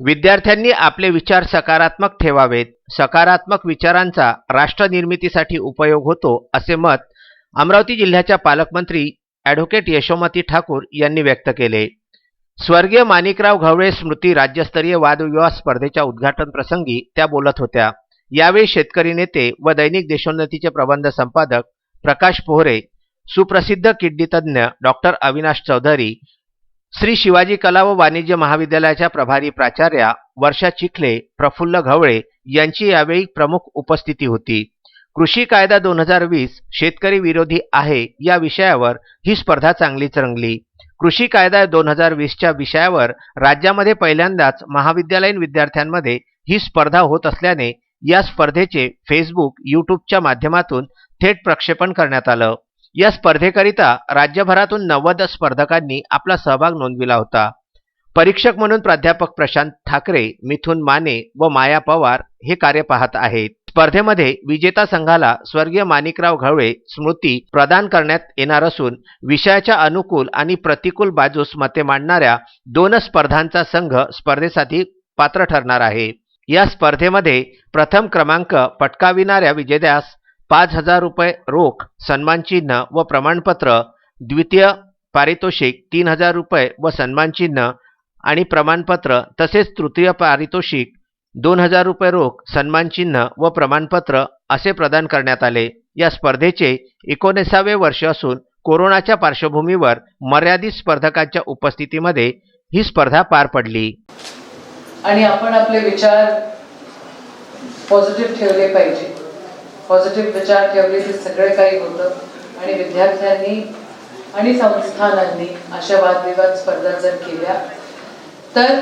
विद्यार्थ्यांनी आपले विचार सकारात्मक ठेवावेत. सकारात्मक विचारांचा राष्ट्र निर्मितीसाठी उपयोग होतो असे मत अमरावती जिल्ह्याच्या पालकमंत्री ॲडव्होकेट यशोमती ठाकूर यांनी व्यक्त केले. स्वर्गीय माणिकराव घवळे स्मृती राज्यस्तरीय वादविवाद स्पर्धेच्या उद्घाटन प्रसंगी त्या बोलत होत्या. यावेळी शेतकरी नेते व दैनिक देशोन्नतीचे प्रबंध संपादक प्रकाश पोहरे सुप्रसिद्ध किड्डीतज्ञ डॉक्टर अविनाश चौधरी श्री शिवाजी कला व वाणिज्य महाविद्यालयाच्या प्रभारी प्राचार्या वर्षा चिखले प्रफुल्ल घवळे यांची यावेळी प्रमुख उपस्थिती होती. कृषी कायदा दोन हजार वीस शेतकरी विरोधी आहे या विषयावर ही स्पर्धा चांगलीच रंगली. कृषी कायदा दोन हजार वीसच्या विषयावर राज्यामध्ये पहिल्यांदाच महाविद्यालयीन विद्यार्थ्यांमध्ये ही स्पर्धा होत असल्याने या स्पर्धेचे फेसबुक यूट्यूबच्या माध्यमातून थेट प्रक्षेपण करण्यात आलं. या स्पर्धेकरिता राज्यभरातून नव्वद स्पर्धकांनी आपला सहभाग नोंदविला होता. परीक्षक म्हणून प्राध्यापक प्रशांत ठाकरे मिथुन माने व माया पवार हे कार्य पाहत आहेत. स्पर्धेमध्ये विजेता संघाला स्वर्गीय माणिकराव घवळे स्मृती प्रदान करण्यात येणार असून विषयाच्या अनुकूल आणि प्रतिकूल बाजूस मते मांडणाऱ्या दोन स्पर्धांचा संघ स्पर्धेसाठी पात्र ठरणार आहे. या स्पर्धेमध्ये प्रथम क्रमांक पटकाविणाऱ्या विजेत्यास पाच हजार रुपये रोख सन्मानचिन्ह व प्रमाणपत्र द्वितीय पारितोषिक तीन हजार रुपये व सन्मानचिन्ह आणि प्रमाणपत्र तसेच तृतीय पारितोषिक दोन हजार रुपये रोख सन्मानचिन्ह व प्रमाणपत्र असे प्रदान करण्यात आले. या स्पर्धेचे एकोणीसावे वर्ष असून कोरोनाच्या पार्श्वभूमीवर मर्यादित स्पर्धकांच्या उपस्थितीमध्ये ही स्पर्धा पार पडली. आणि आपण आपले विचार पॉझिटिव्ह ठेवले पाहिजे. पॉझिटिव्ह विचार ठेवले ते सगळे काही होतं. आणि विद्यार्थ्यांनी आणि संस्थानांनी अशा वादविवाद स्पर्धा जर केल्या तर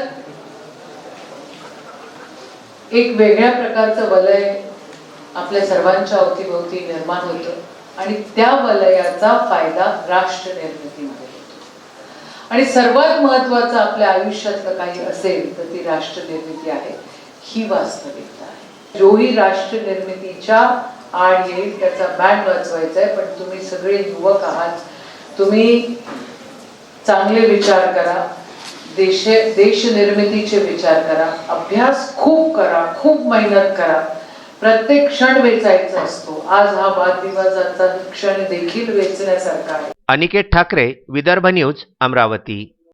एक वेगळ्या प्रकारचं वलय आपल्या सर्वांच्या अवतीभोवती निर्माण होतं. आणि त्या वलयाचा फायदा राष्ट्र निर्मितीमध्ये होतो. आणि सर्वात महत्वाचं आपल्या आयुष्यातलं काही असेल तर ती राष्ट्र निर्मिती आहे. ही वास्तविकता. जोही राष्ट्र निर्मितीच्या आड येईल त्याचा बँड वाचवायचा आहे पण तुम्ही सगळे युवक आहात. तुम्ही चांगले विचार करा देश देश निर्मितीचे विचार करा अभ्यास खूप करा खूप मेहनत करा. प्रत्येक क्षण वेचायचा असतो. आज हा वादविवादाचा क्षण देखील वेचण्यासारखा आहे. अनिकेत ठाकरे विदर्भ न्यूज अमरावती.